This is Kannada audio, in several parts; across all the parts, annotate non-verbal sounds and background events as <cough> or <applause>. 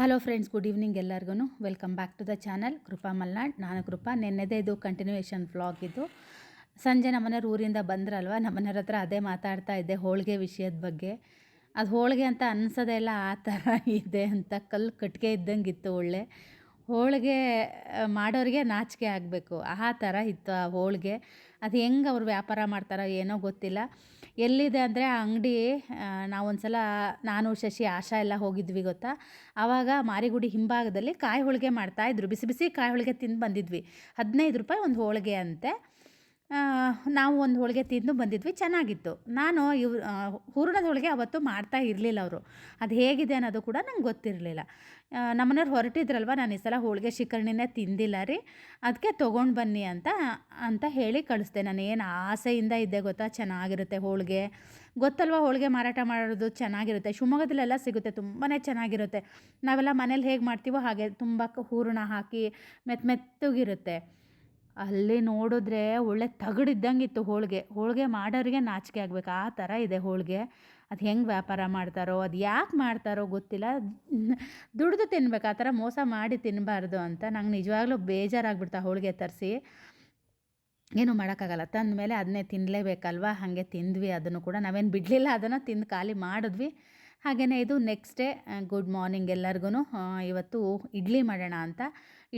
ಹಲೋ ಫ್ರೆಂಡ್ಸ್ ಗುಡ್ ಈವ್ನಿಂಗ್ ಎಲ್ಲರಿಗೂ welcome back to the channel Krupa Malnad, ನಾನು ಕೃಪಾ. ನೆನ್ನೆದೇ ಇದು ಕಂಟಿನ್ಯೂಯೇಷನ್ ವ್ಲಾಗ್ ಇದು. ಸಂಜೆ ನಮ್ಮನೆಯವ್ರು ಊರಿಂದ ಬಂದ್ರಲ್ವ? ನಮ್ಮನೆಯವ್ರ ಹತ್ರ ಅದೇ ಮಾತಾಡ್ತಾ ಇದ್ದೆ ಹೋಳಿಗೆ ವಿಷಯದ ಬಗ್ಗೆ. ಅದು ಹೋಳಿಗೆ ಅಂತ ಅನ್ಸೋದೇ ಇಲ್ಲ, ಆ ಥರ <laughs> ಇದೆ ಅಂತ ಕಲ್ಲು ಕಟ್ಟಿಗೆ ಇದ್ದಂಗೆ ಇತ್ತು ಒಳ್ಳೆ. ಹೋಳಿಗೆ ಮಾಡೋರಿಗೆ ನಾಚಿಕೆ ಆಗಬೇಕು. ಆ ಥರ ಇತ್ತು ಆ ಹೋಳಿಗೆ. ಅದು ಹೆಂಗೆ ಅವ್ರು ವ್ಯಾಪಾರ ಮಾಡ್ತಾರೋ ಏನೋ ಗೊತ್ತಿಲ್ಲ. ಎಲ್ಲಿದೆ ಅಂದರೆ ಆ ಅಂಗಡಿ ನಾವೊಂದು ಸಲ ನಾನು ಶಶಿ ಆಶಾ ಎಲ್ಲ ಹೋಗಿದ್ವಿ ಗೊತ್ತಾ? ಆವಾಗ ಮಾರಿಗುಡಿ ಹಿಂಭಾಗದಲ್ಲಿ ಕಾಯಿ ಹೋಳಿಗೆ ಮಾಡ್ತಾಯಿದ್ರು ಬಿಸಿ ಬಿಸಿ ಕಾಯಿ ಹೋಳಿಗೆ ತಿಂದು ಬಂದಿದ್ವಿ. ಹದಿನೈದು ರೂಪಾಯಿ ಒಂದು ಹೋಳಿಗೆ ಅಂತೆ. ನಾವು ಒಂದು ಹೋಳಿಗೆ ತಿಂದು ಬಂದಿದ್ವಿ ಚೆನ್ನಾಗಿತ್ತು. ನಾನು ಇವ್ ಆ, ಹೂರಣದ ಹೋಳಿಗೆ ಅವತ್ತು ಮಾಡ್ತಾ ಇರಲಿಲ್ಲ ಅವರು. ಅದು ಹೇಗಿದೆ ಅನ್ನೋದು ಕೂಡ ನಂಗೆ ಗೊತ್ತಿರಲಿಲ್ಲ. ನಮ್ಮನೆಯವ್ರು ಹೊರಟಿದ್ರಲ್ವ? ನಾನು ಈ ಸಲ ಹೋಳಿಗೆ ಶಿಕರ್ಣಿನೇ ತಿಂದಿಲ್ಲ ರೀ. ಅದಕ್ಕೆ ತೊಗೊಂಡು ಬನ್ನಿ ಅಂತ ಅಂತ ಹೇಳಿ ಕಳಿಸ್ದೆ. ನಾನು ಏನು ಆಸೆಯಿಂದ ಇದ್ದೆ ಗೊತ್ತಾ? ಚೆನ್ನಾಗಿರುತ್ತೆ ಹೋಳಿಗೆ. ಗೊತ್ತಲ್ವ ಹೋಳಿಗೆ ಮಾರಾಟ ಮಾಡೋದು ಚೆನ್ನಾಗಿರುತ್ತೆ? ಶಿವಮೊಗ್ಗದಲ್ಲೆಲ್ಲ ಸಿಗುತ್ತೆ ತುಂಬಾ ಚೆನ್ನಾಗಿರುತ್ತೆ. ನಾವೆಲ್ಲ ಮನೇಲಿ ಹೇಗೆ ಮಾಡ್ತೀವೋ ಹಾಗೆ ತುಂಬ ಹೂರಣ ಹಾಕಿ ಮೆತ್ತ ಮೆತ್ತಗಿರುತ್ತೆ. ಅಲ್ಲಿ ನೋಡಿದ್ರೆ ಒಳ್ಳೆ ತಗಡಿದ್ದಂಗೆ ಇತ್ತು ಹೋಳಿಗೆ. ಹೋಳಿಗೆ ಮಾಡೋರಿಗೆ ನಾಚಿಕೆ ಆಗ್ಬೇಕು. ಆ ಥರ ಇದೆ ಹೋಳಿಗೆ. ಅದು ಹೆಂಗೆ ವ್ಯಾಪಾರ ಮಾಡ್ತಾರೋ, ಅದು ಯಾಕೆ ಮಾಡ್ತಾರೋ ಗೊತ್ತಿಲ್ಲ. ದುಡಿದು ತಿನ್ಬೇಕು. ಆ ಥರ ಮೋಸ ಮಾಡಿ ತಿನ್ನಬಾರ್ದು ಅಂತ ನಂಗೆ ನಿಜವಾಗ್ಲೂ ಬೇಜಾರಾಗ್ಬಿಡ್ತಾ ಹೋಳಿಗೆ ತರಿಸಿ. ಏನೂ ಮಾಡೋಕ್ಕಾಗಲ್ಲ. ತಂದ ಮೇಲೆ ಅದನ್ನೇ ತಿನ್ನಲೇಬೇಕಲ್ವಾ ಹಾಗೆ ತಿಂದ್ವಿ. ಅದನ್ನು ಕೂಡ ನಾವೇನು ಬಿಡಲಿಲ್ಲ. ಅದನ್ನು ತಿಂದು ಖಾಲಿ ಮಾಡಿದ್ವಿ. ಹಾಗೆಯೇ ಇದು ನೆಕ್ಸ್ಟ್ ಡೇ ಗುಡ್ ಮಾರ್ನಿಂಗ್ ಎಲ್ಲರಿಗೂ ಇವತ್ತು ಇಡ್ಲಿ ಮಾಡೋಣ ಅಂತ.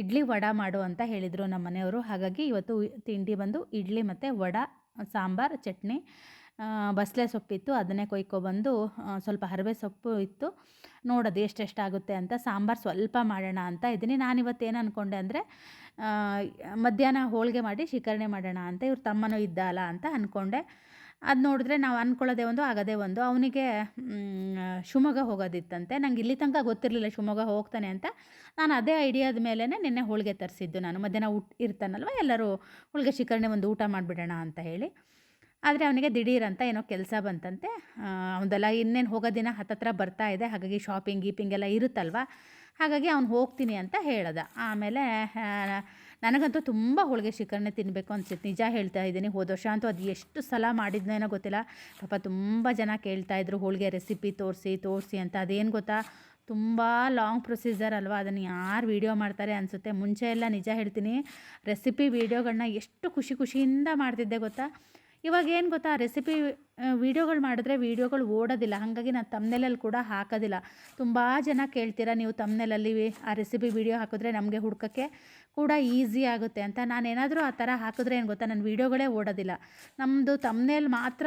ಇಡ್ಲಿ ವಡ ಮಾಡು ಅಂತ ಹೇಳಿದರು ನಮ್ಮ ಮನೆಯವರು. ಹಾಗಾಗಿ ಇವತ್ತು ತಿಂಡಿ ಬಂದು ಇಡ್ಲಿ ಮತ್ತು ವಡ, ಸಾಂಬಾರು, ಚಟ್ನಿ ಬಸಳೆ ಸೊಪ್ಪಿತ್ತು. ಅದನ್ನೇ ಕೊಯ್ಕೊಬಂದು ಬಂದು ಸ್ವಲ್ಪ ಹರವೆ ಸೊಪ್ಪು ಇತ್ತು. ನೋಡೋದು ಎಷ್ಟೆಷ್ಟಾಗುತ್ತೆ ಅಂತ. ಸಾಂಬಾರು ಸ್ವಲ್ಪ ಮಾಡೋಣ ಅಂತ ಇದ್ದೀನಿ. ಏನು ಅಂದ್ಕೊಂಡೆ ಅಂದರೆ ಮಧ್ಯಾಹ್ನ ಹೋಳಿಗೆ ಮಾಡಿ ಶಿಕರಣೆ ಮಾಡೋಣ ಅಂತ. ಇವ್ರ ತಮ್ಮನೂ ಇದ್ದಲ್ಲ ಅಂತ ಅಂದ್ಕೊಂಡೆ ಅದು ನೋಡಿದ್ರೆ ನಾವು ಅಂದ್ಕೊಳ್ಳೋದೇ ಒಂದು, ಆಗೋದೇ ಒಂದು. ಅವನಿಗೆ ಶಿವಮೊಗ್ಗ ಹೋಗೋದಿತ್ತಂತೆ. ನಂಗೆ ಇಲ್ಲಿ ತನಕ ಗೊತ್ತಿರಲಿಲ್ಲ ಶಿವಮೊಗ್ಗ ಹೋಗ್ತಾನೆ ಅಂತ. ನಾನು ಅದೇ ಐಡಿಯಾದ ಮೇಲೇ ನಿನ್ನೆ ಹೋಳಿಗೆ ತರಿಸಿದ್ದು ನಾನು. ಮಧ್ಯಾಹ್ನ ಊಟ ಇರ್ತಾನಲ್ವ, ಎಲ್ಲರೂ ಹೋಳಿಗೆ ಶಿಖರಣೆ ಒಂದು ಊಟ ಮಾಡಿಬಿಡೋಣ ಅಂತ ಹೇಳಿ. ಆದರೆ ಅವನಿಗೆ ದಿಢೀರಂತ ಏನೋ ಕೆಲಸ ಬಂತಂತೆ. ಅವನದೆಲ್ಲ ಇನ್ನೇನು ಹೋಗೋ ದಿನ ಹತ್ತತ್ರ ಬರ್ತಾ ಇದೆ. ಹಾಗಾಗಿ ಶಾಪಿಂಗ್ ಗೀಪಿಂಗ್ ಎಲ್ಲ ಇರುತ್ತಲ್ವ? ಹಾಗಾಗಿ ಅವ್ನು ಹೋಗ್ತೀನಿ ಅಂತ ಹೇಳಿದ. ಆಮೇಲೆ ನನಗಂತೂ ತುಂಬ ಹೋಳಿಗೆ ಶಿಖರಣೆ ತಿನ್ನಬೇಕು ಅನ್ಸುತ್ತೆ. ನಿಜ ಹೇಳ್ತಾ ಇದ್ದೀನಿ. ಹೋದ ವರ್ಷ ಅಂತೂ ಅದು ಎಷ್ಟು ಸಲ ಮಾಡಿದ್ನೇನೋ ಗೊತ್ತಿಲ್ಲ. ಪಾಪ ತುಂಬ ಜನ ಕೇಳ್ತಾ ಇದ್ರು, ಹೋಳಿಗೆ ರೆಸಿಪಿ ತೋರಿಸಿ ತೋರಿಸಿ ಅಂತ. ಅದೇನು ಗೊತ್ತಾ? ತುಂಬ ಲಾಂಗ್ ಪ್ರೊಸೀಜರ್ ಅಲ್ವಾ? ಅದನ್ನು ಯಾರು ವೀಡಿಯೋ ಮಾಡ್ತಾರೆ ಅನಿಸುತ್ತೆ. ಮುಂಚೆ ಎಲ್ಲ ನಿಜ ಹೇಳ್ತೀನಿ ರೆಸಿಪಿ ವೀಡಿಯೋಗಳನ್ನ ಎಷ್ಟು ಖುಷಿ ಖುಷಿಯಿಂದ ಮಾಡ್ತಿದ್ದೆ ಗೊತ್ತಾ? ಇವಾಗ ಏನು ಗೊತ್ತಾ ರೆಸಿಪಿ ವೀಡಿಯೋಗಳು ಮಾಡಿದ್ರೆ ವೀಡಿಯೋಗಳು ಓಡೋದಿಲ್ಲ. ಹಾಗಾಗಿ ನಾನು ತಮ್ನೆಲಲ್ಲಿ ಕೂಡ ಹಾಕೋದಿಲ್ಲ. ತುಂಬ ಜನ ಕೇಳ್ತೀರಾ, ನೀವು ತಮ್ನೆಲಲ್ಲಿ ಆ ರೆಸಿಪಿ ವೀಡಿಯೋ ಹಾಕಿದ್ರೆ ನಮಗೆ ಹುಡ್ಕೋಕ್ಕೆ ಕೂಡ ಈಸಿ ಆಗುತ್ತೆ ಅಂತ. ನಾನು ಏನಾದರೂ ಆ ಥರ ಹಾಕಿದ್ರೆ ಏನು ಗೊತ್ತಾ ನನ್ನ ವೀಡಿಯೋಗಳೇ ಓಡೋದಿಲ್ಲ. ನಮ್ಮದು ತಮ್ಮನೇಲಿ ಮಾತ್ರ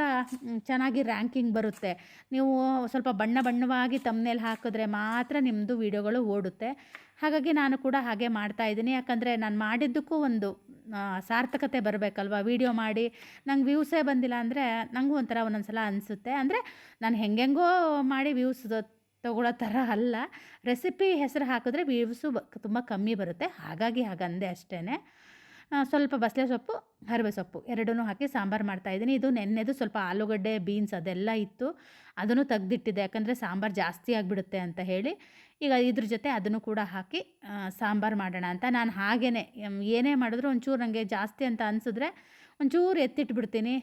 ಚೆನ್ನಾಗಿ ರ್ಯಾಂಕಿಂಗ್ ಬರುತ್ತೆ. ನೀವು ಸ್ವಲ್ಪ ಬಣ್ಣ ಬಣ್ಣವಾಗಿ ತಮ್ಮನೇಲಿ ಹಾಕಿದ್ರೆ ಮಾತ್ರ ನಿಮ್ಮದು ವೀಡಿಯೋಗಳು ಓಡುತ್ತೆ. ಹಾಗಾಗಿ ನಾನು ಕೂಡ ಹಾಗೆ ಮಾಡ್ತಾ ಇದ್ದೀನಿ. ಯಾಕಂದರೆ ನಾನು ಮಾಡಿದ್ದಕ್ಕೂ ಒಂದು ಸಾರ್ಥಕತೆ ಬರಬೇಕಲ್ವ? ವೀಡಿಯೋ ಮಾಡಿ, ನಂಗೆ ವ್ಯೂಸೇ ಬಂದಿಲ್ಲ ಅಂದರೆ ನನಗೂ ಒಂಥರ ಒಂದೊಂದು ಸಲ ಅನಿಸುತ್ತೆ. ಅಂದರೆ ನಾನು ಹೆಂಗೆಂಗೋ ಮಾಡಿ ವ್ಯೂಸ್ ತಗೊಳ್ಳೋ ಥರ ಅಲ್ಲ. ರೆಸಿಪಿ ಹೆಸರು ಹಾಕಿದ್ರೆ ವ್ಯೂಸು ತುಂಬ ಕಮ್ಮಿ ಬರುತ್ತೆ. ಹಾಗಾಗಿ ಹಾಗಂದೆ ಅಷ್ಟೇ ಸ್ವಲ್ಪ ಬಸಳೆ ಸೊಪ್ಪು, ಹರಿವೆ ಸೊಪ್ಪು ಎರಡೂ ಹಾಕಿ ಸಾಂಬಾರು ಮಾಡ್ತಾಯಿದ್ದೀನಿ ಇದು ನೆನ್ನೆದು ಸ್ವಲ್ಪ ಆಲೂಗಡ್ಡೆ, ಬೀನ್ಸ್ ಅದೆಲ್ಲ ಇತ್ತು. ಅದನ್ನು ತೆಗ್ದಿಟ್ಟಿದೆ ಯಾಕಂದರೆ ಸಾಂಬಾರು ಜಾಸ್ತಿ ಆಗಿಬಿಡುತ್ತೆ ಅಂತ ಹೇಳಿ. ಈಗ ಇದ್ರ ಜೊತೆ ಅದನ್ನು ಕೂಡ ಹಾಕಿ ಸಾಂಬಾರು ಮಾಡೋಣ ಅಂತ. ನಾನು ಹಾಗೇ ಏನೇ ಮಾಡಿದ್ರು ಒಂಚೂರು ನನಗೆ ಜಾಸ್ತಿ ಅಂತ ಅನಿಸಿದ್ರೆ ಒಂಚೂರು ಎತ್ತಿಟ್ಬಿಡ್ತೀನಿ.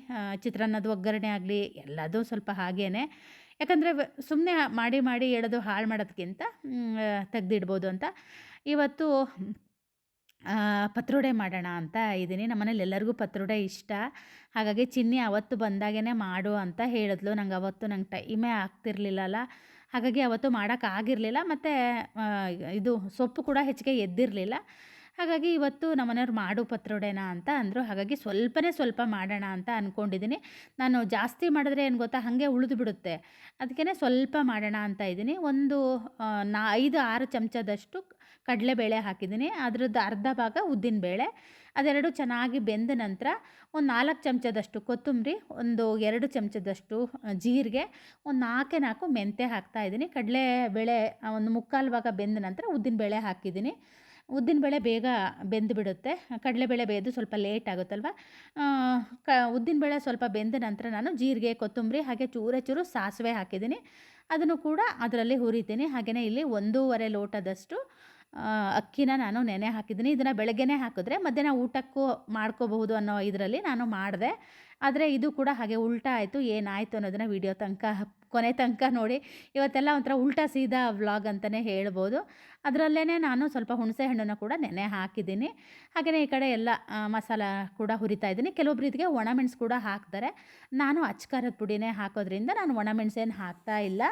ಚಿತ್ರಾನ್ನದ ಒಗ್ಗರಣೆ ಆಗಲಿ, ಎಲ್ಲದೂ ಸ್ವಲ್ಪ ಹಾಗೇ ಯಾಕಂದರೆ ಸುಮ್ಮನೆ ಮಾಡಿ ಮಾಡಿ ಹೇಳೋದು ಹಾಳು ಮಾಡೋದಕ್ಕಿಂತ ತೆಗ್ದಿಡ್ಬೋದು ಅಂತ. ಇವತ್ತು ಪತ್ರೊಡೆ ಮಾಡೋಣ ಅಂತ ಇದ್ದೀನಿ. ನಮ್ಮನೇಲಿ ಎಲ್ಲರಿಗೂ ಪತ್ರೊಡೆ ಇಷ್ಟ. ಹಾಗಾಗಿ ಚಿನ್ನಿ ಅವತ್ತು ಬಂದಾಗೇ ಮಾಡು ಅಂತ ಹೇಳಿದ್ಲು. ನಂಗೆ ಅವತ್ತು ನಂಗೆ ಟೈಮೇ ಆಗ್ತಿರ್ಲಿಲ್ಲಲ್ಲ. ಹಾಗಾಗಿ ಅವತ್ತು ಮಾಡೋಕ್ಕಾಗಿರಲಿಲ್ಲ ಮತ್ತು ಇದು ಸೊಪ್ಪು ಕೂಡ ಹೆಚ್ಚಿಗೆ ಎದ್ದಿರಲಿಲ್ಲ. ಹಾಗಾಗಿ ಇವತ್ತು ನಮ್ಮನೆಯವ್ರು ಮಾಡು ಪತ್ರೊಡೆನ ಅಂತ ಅಂದರು. ಹಾಗಾಗಿ ಸ್ವಲ್ಪನೇ ಸ್ವಲ್ಪ ಮಾಡೋಣ ಅಂತ ಅಂದ್ಕೊಂಡಿದ್ದೀನಿ ನಾನು ಜಾಸ್ತಿ ಮಾಡಿದ್ರೆ ಏನು ಗೊತ್ತಾ, ಹಾಗೆ ಉಳಿದು ಬಿಡುತ್ತೆ. ಅದಕ್ಕೇ ಸ್ವಲ್ಪ ಮಾಡೋಣ ಅಂತ ಇದ್ದೀನಿ. ಒಂದು ನಾ, ಐದು, ಆರು ಚಮಚದಷ್ಟು ಕಡಲೆಬೇಳೆ ಹಾಕಿದ್ದೀನಿ. ಅದರದ್ದು ಅರ್ಧ ಭಾಗ ಉದ್ದಿನ ಬೇಳೆ ಅದೆರಡು ಚೆನ್ನಾಗಿ ಬೆಂದ ನಂತರ ಒಂದು ನಾಲ್ಕು ಚಮಚದಷ್ಟು ಕೊತ್ತಂಬರಿ, ಒಂದು ಎರಡು ಚಮಚದಷ್ಟು ಜೀರಿಗೆ, ಒಂದು ನಾಲ್ಕೇ ನಾಲ್ಕು ಮೆಂತೆ ಹಾಕ್ತಾ ಇದ್ದೀನಿ. ಕಡಲೆಬೇಳೆ ಒಂದು ಮುಕ್ಕಾಲು ಭಾಗ ಬೆಂದ ನಂತರ ಉದ್ದಿನ ಬೇಳೆ ಹಾಕಿದ್ದೀನಿ. ಉದ್ದಿನಬೇಳೆ ಬೇಗ ಬೆಂದುಬಿಡುತ್ತೆ. ಕಡಲೆಬೇಳೆ ಬೇಯ್ದು ಸ್ವಲ್ಪ ಲೇಟ್ ಆಗುತ್ತಲ್ವ? ಕ ಉದ್ದಿನ ಬೇಳೆ ಸ್ವಲ್ಪ ಬೆಂದ ನಂತರ ನಾನು ಜೀರಿಗೆ, ಕೊತ್ತಂಬರಿ, ಹಾಗೆ ಚೂರ ಚೂರು ಸಾಸಿವೆ ಹಾಕಿದ್ದೀನಿ. ಅದನ್ನು ಕೂಡ ಅದರಲ್ಲಿ ಹುರಿತೀನಿ. ಹಾಗೆಯೇ ಇಲ್ಲಿ ಒಂದೂವರೆ ಲೋಟದಷ್ಟು ಅಕ್ಕಿನ ನಾನು ನೆನೆ ಹಾಕಿದ್ದೀನಿ. ಇದನ್ನು ಬೆಳಗ್ಗೆನೇ ಹಾಕಿದ್ರೆ ಮಧ್ಯಾಹ್ನ ಊಟಕ್ಕೂ ಮಾಡ್ಕೋಬಹುದು ಅನ್ನೋ ಇದರಲ್ಲಿ ನಾನು ಮಾಡಿದೆ. ಆದರೆ ಇದು ಕೂಡ ಹಾಗೆ ಉಲ್ಟಾ ಆಯಿತು. ಏನಾಯಿತು ಅನ್ನೋದನ್ನು ವಿಡಿಯೋ ತನಕ, ಕೊನೆ ತನಕ ನೋಡಿ. ಇವತ್ತೆಲ್ಲ ಒಂಥರ ಉಲ್ಟಾ ಸೀದಾ ವ್ಲಾಗ್ ಅಂತಲೇ ಹೇಳ್ಬೋದು. ಅದರಲ್ಲೇ ನಾನು ಸ್ವಲ್ಪ ಹುಣಸೆ ಹಣ್ಣನ್ನು ಕೂಡ ನೆನೆ ಹಾಕಿದ್ದೀನಿ. ಹಾಗೆಯೇ ಈ ಕಡೆ ಎಲ್ಲ ಮಸಾಲ ಕೂಡ ಹುರಿತಾ ಇದ್ದೀನಿ. ಕೆಲವೊಬ್ರು ಇದಕ್ಕೆ ಒಣಮೆಣಸು ಕೂಡ ಹಾಕ್ತಾರೆ. ನಾನು ಅಚ್ಕಾರದ ಪುಡಿನೇ ಹಾಕೋದ್ರಿಂದ ನಾನು ಒಣಮೆಣಸೇನು ಹಾಕ್ತಾ ಇಲ್ಲ.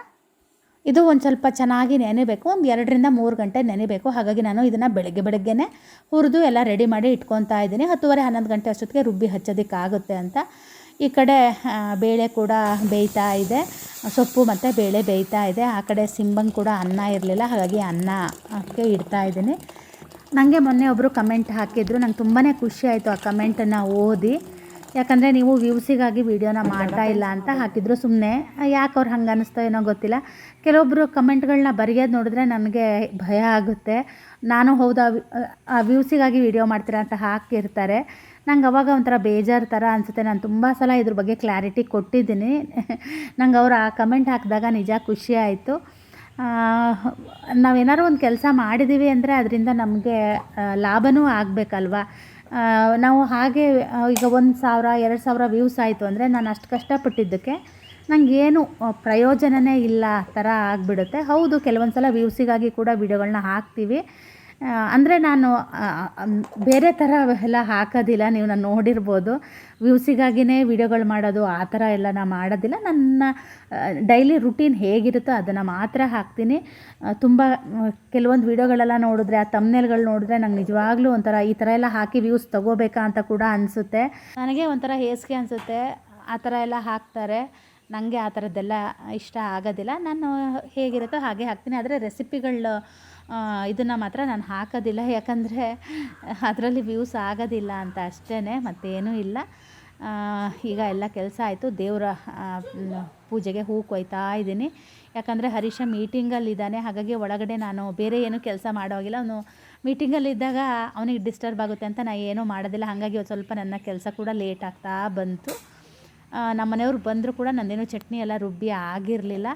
ಇದು ಒಂದು ಸ್ವಲ್ಪ ಚೆನ್ನಾಗಿ ನೆನೆಬೇಕು, ಒಂದು ಎರಡರಿಂದ ಮೂರು ಗಂಟೆ ನೆನೆಬೇಕು. ಹಾಗಾಗಿ ನಾನು ಇದನ್ನು ಬೆಳಗ್ಗೆ ಬೆಳಗ್ಗೆನೇ ಹುರಿದು ಎಲ್ಲ ರೆಡಿ ಮಾಡಿ ಇಟ್ಕೊತಾ ಇದ್ದೀನಿ. ಹತ್ತುವರೆ ಹನ್ನೊಂದು ಗಂಟೆ ಅಷ್ಟೊತ್ತಿಗೆ ರುಬ್ಬಿ ಹಚ್ಚೋದಕ್ಕಾಗುತ್ತೆ ಅಂತ. ಈ ಕಡೆ ಬೇಳೆ ಕೂಡ ಬೇಯ್ತಾ ಇದೆ. ಸೊಪ್ಪು ಮತ್ತು ಬೇಳೆ ಬೇಯ್ತಾ ಇದೆ. ಆ ಕಡೆ ಸಿಂಬಂಗೆ ಕೂಡ ಅನ್ನ ಇರಲಿಲ್ಲ, ಹಾಗಾಗಿ ಅನ್ನಕ್ಕೆ ಇಡ್ತಾ ಇದ್ದೀನಿ. ನನಗೆ ಮೊನ್ನೆ ಒಬ್ಬರು ಕಮೆಂಟ್ ಹಾಕಿದ್ರು. ನಂಗೆ ತುಂಬಾ ಖುಷಿ ಆಯಿತು ಆ ಕಮೆಂಟನ್ನು ಓದಿ. ಯಾಕಂದರೆ ನೀವು ವ್ಯೂಸಿಗಾಗಿ ವೀಡಿಯೋನ ಮಾಡ್ತಾ ಇಲ್ಲ ಅಂತ ಹಾಕಿದ್ರು ಸುಮ್ಮನೆ ಯಾಕೆ ಅವ್ರು ಹಂಗೆ ಅನ್ನಿಸ್ತೋ ಏನೋ ಗೊತ್ತಿಲ್ಲ. ಕೆಲವೊಬ್ಬರು ಕಮೆಂಟ್ಗಳನ್ನ ಬರೆಯೋದು ನೋಡಿದ್ರೆ ನನಗೆ ಭಯ ಆಗುತ್ತೆ. ನಾನು ಹೌದಾ, ಆ ವ್ಯೂಸಿಗಾಗಿ ವೀಡಿಯೋ ಮಾಡ್ತೀರಾ ಅಂತ ಹಾಕಿರ್ತಾರೆ. ನಂಗೆ ಅವಾಗ ಒಂಥರ ಬೇಜಾರು ಥರ ಅನಿಸುತ್ತೆ. ನಾನು ತುಂಬ ಸಲ ಇದ್ರ ಬಗ್ಗೆ ಕ್ಲಾರಿಟಿ ಕೊಟ್ಟಿದ್ದೀನಿ. ನಂಗೆ ಅವ್ರು ಆ ಕಮೆಂಟ್ ಹಾಕಿದಾಗ ನಿಜ ಖುಷಿ ಆಯಿತು. ನಾವೇನಾದ್ರು ಒಂದು ಕೆಲಸ ಮಾಡಿದ್ದೀವಿ ಅಂದರೆ ಅದರಿಂದ ನಮಗೆ ಲಾಭನೂ ಆಗಬೇಕಲ್ವಾ? ನಾವು ಹಾಗೆ ಈಗ ಒಂದು ಸಾವಿರ, ಎರಡು ಸಾವಿರ ವ್ಯೂಸ್ ಆಯಿತು ಅಂದರೆ ನಾನು ಅಷ್ಟು ಕಷ್ಟಪಟ್ಟಿದ್ದಕ್ಕೆ ನನಗೇನು ಪ್ರಯೋಜನವೇ ಇಲ್ಲ ಥರ ಆಗಿಬಿಡುತ್ತೆ. ಹೌದು ಕೆಲವೊಂದು ಸಲ ವ್ಯೂಸಿಗಾಗಿ ಕೂಡ ವೀಡಿಯೋಗಳನ್ನ ಹಾಕ್ತೀವಿ. ಅಂದರೆ ನಾನು ಬೇರೆ ಥರ ಎಲ್ಲ ಹಾಕೋದಿಲ್ಲ, ನೀವು ನಾನು ನೋಡಿರ್ಬೋದು. ವ್ಯೂಸಿಗಾಗಿಯೇ ವಿಡಿಯೋಗಳು ಮಾಡೋದು ಆ ಥರ ಎಲ್ಲ ನಾನು ಮಾಡೋದಿಲ್ಲ. ನನ್ನ ಡೈಲಿ ರುಟೀನ್ ಹೇಗಿರುತ್ತೋ ಅದನ್ನು ಮಾತ್ರ ಹಾಕ್ತೀನಿ. ತುಂಬ ಕೆಲವೊಂದು ವಿಡಿಯೋಗಳೆಲ್ಲ ನೋಡಿದ್ರೆ, ಆ ತಮ್ನೆಲ್ಗಳು ನೋಡಿದ್ರೆ ನಂಗೆ ನಿಜವಾಗ್ಲೂ ಒಂಥರ ಈ ಥರ ಎಲ್ಲ ಹಾಕಿ ವ್ಯೂಸ್ ತೊಗೋಬೇಕಾ ಅಂತ ಕೂಡ ಅನಿಸುತ್ತೆ. ನನಗೆ ಒಂಥರ ಹೇಸಿಗೆ ಅನಿಸುತ್ತೆ. ಆ ಥರ ಎಲ್ಲ ಹಾಕ್ತಾರೆ. ನನಗೆ ಆ ಥರದ್ದೆಲ್ಲ ಇಷ್ಟ ಆಗೋದಿಲ್ಲ. ನಾನು ಹೇಗಿರುತ್ತೋ ಹಾಗೆ ಹಾಕ್ತೀನಿ. ಆದರೆ ರೆಸಿಪಿಗಳು ಇದನ್ನು ಮಾತ್ರ ನಾನು ಹಾಕೋದಿಲ್ಲ. ಯಾಕಂದರೆ ಅದರಲ್ಲಿ ವ್ಯೂಸ್ ಆಗೋದಿಲ್ಲ ಅಂತ ಅಷ್ಟೇ ಮತ್ತೇನೂ ಇಲ್ಲ. ಈಗ ಎಲ್ಲ ಕೆಲಸ ಆಯಿತು. ದೇವರ ಪೂಜೆಗೆ ಹೂ ಕೊಯ್ತಾ ಇದ್ದೀನಿ. ಯಾಕಂದರೆ ಹರೀಶ ಮೀಟಿಂಗಲ್ಲಿದ್ದಾನೆ ಹಾಗಾಗಿ ಒಳಗಡೆ ನಾನು ಬೇರೆ ಏನೂ ಕೆಲಸ ಮಾಡೋಗಿಲ್ಲ ಅವನು ಮೀಟಿಂಗಲ್ಲಿದ್ದಾಗ ಅವನಿಗೆ ಡಿಸ್ಟರ್ಬ್ ಆಗುತ್ತೆ ಅಂತ ನಾನು ಏನೂ ಮಾಡೋದಿಲ್ಲ. ಹಾಗಾಗಿ ಒಂದು ಸ್ವಲ್ಪ ನನ್ನ ಕೆಲಸ ಕೂಡ ಲೇಟ್ ಆಗ್ತಾ ಬಂತು. ನಮ್ಮ ಮನೆಯವ್ರು ಬಂದರೂ ಕೂಡ ನಂದೇನು ಚಟ್ನಿ ಎಲ್ಲ ರುಬ್ಬಿ ಆಗಿರಲಿಲ್ಲ.